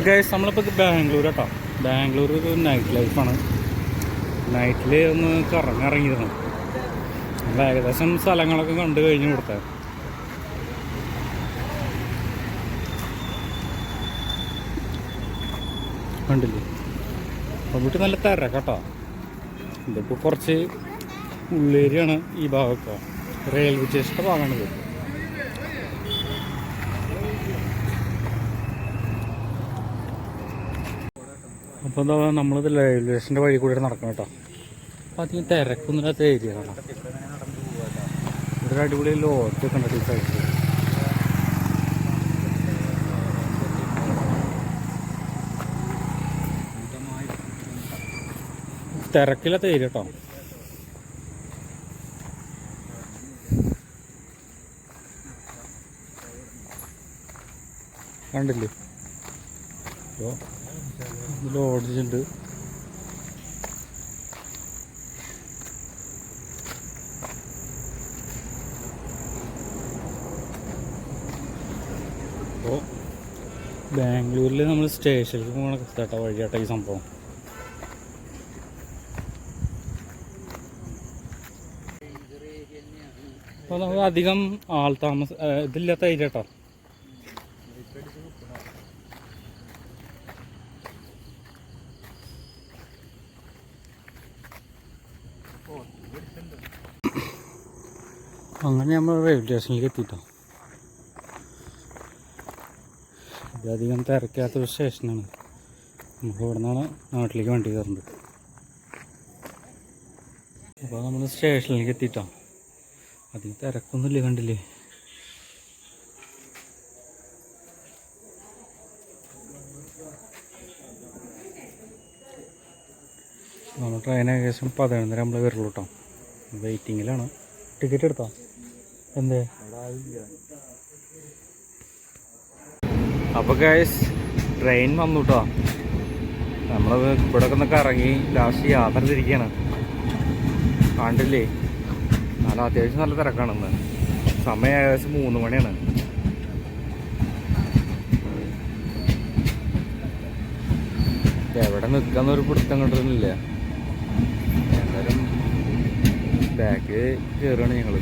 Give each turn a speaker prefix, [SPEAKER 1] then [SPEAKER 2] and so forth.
[SPEAKER 1] അപ്പോൾ ഗൈസ് നമ്മളിപ്പോൾ ബാംഗ്ലൂർ കേട്ടോ. ബാംഗ്ലൂർ നൈറ്റ് ലൈഫാണ് നൈറ്റിൽ ഒന്ന് കറങ്ങിറങ്ങിയിരുന്നു നമ്മൾ ഏകദേശം സ്ഥലങ്ങളൊക്കെ കണ്ടു കഴിഞ്ഞു കൊടുത്ത കണ്ടില്ലേ? വീട്ടിൽ നല്ല കേട്ടോ. ഇതിപ്പോൾ കുറച്ച് ഉള്ളേരിയാണ് ഈ ഭാഗമൊക്കെ. റെയിൽവേ സ്റ്റേഷന്റെ ഭാഗമാണിത്. അപ്പോൾ എന്താ നമ്മളിത് റെയിൽവേ സ്റ്റേഷന്റെ വഴി കൂടി നടക്കണം കേട്ടോ. അപ്പോൾ അധികം തിരക്കൊന്നുമില്ലാത്ത ഏരിയ കാണാം ഇവിടെ അടിപൊളി ലോഡ്ജൊക്കെ ഉണ്ട് ഈ തിരക്കില്ലാത്ത ഏരിയ കേട്ടോ. കണ്ടില്ലേ? അപ്പോൾ ഉണ്ട് അപ്പോൾ ബാംഗ്ലൂരിൽ നമ്മൾ സ്റ്റേഷനിലേക്ക് പോകണ കേട്ടോ വഴിയാട്ടോ ഈ സംഭവം. അപ്പോൾ നമുക്ക് അധികം ആൾ താമസ ഇതില്ലാത്ത ഏരിയ കേട്ടോ അങ്ങനെ നമ്മൾ റെയിൽവേ സ്റ്റേഷനിലേക്ക് എത്തിട്ടോ. ഇതധികം തിരക്കാത്ത ഒരു സ്റ്റേഷനാണ് നമുക്ക് ഇവിടെ നിന്നാണ് നാട്ടിലേക്ക് വണ്ടി കയറുന്നത് അപ്പോൾ നമ്മൾ സ്റ്റേഷനിലേക്ക് എത്തിട്ടോ. അധികം തിരക്കൊന്നുമില്ല കണ്ടില്ലേ? നമ്മൾ ട്രെയിൻ ഏകദേശം പതിനൊന്നര നമ്മൾ വരുള്ളൂ കേട്ടോ വെയിറ്റിങ്ങിലാണ് ടിക്കറ്റ് എടുത്തോ? എന്തേ? അപ്പോൾ ഗൈസ് ട്രെയിൻ വന്നു കേട്ടോ നമ്മൾ ഇവിടെ ഒക്കെ ഇറങ്ങി ലാസ്റ്റ് യാത്ര തിരിക്കുകയാണ് കണ്ടില്ലേ? നല്ല അത്യാവശ്യം നല്ല തിരക്കാണ് ഇന്ന്. സമയം ഏകദേശം മൂന്ന് മണിയാണ്. എവിടെ നിൽക്കാന്നൊരു പിടുത്തം കിട്ടുന്നില്ല ബാക്ക് കയറുകയാണ് ഞങ്ങൾ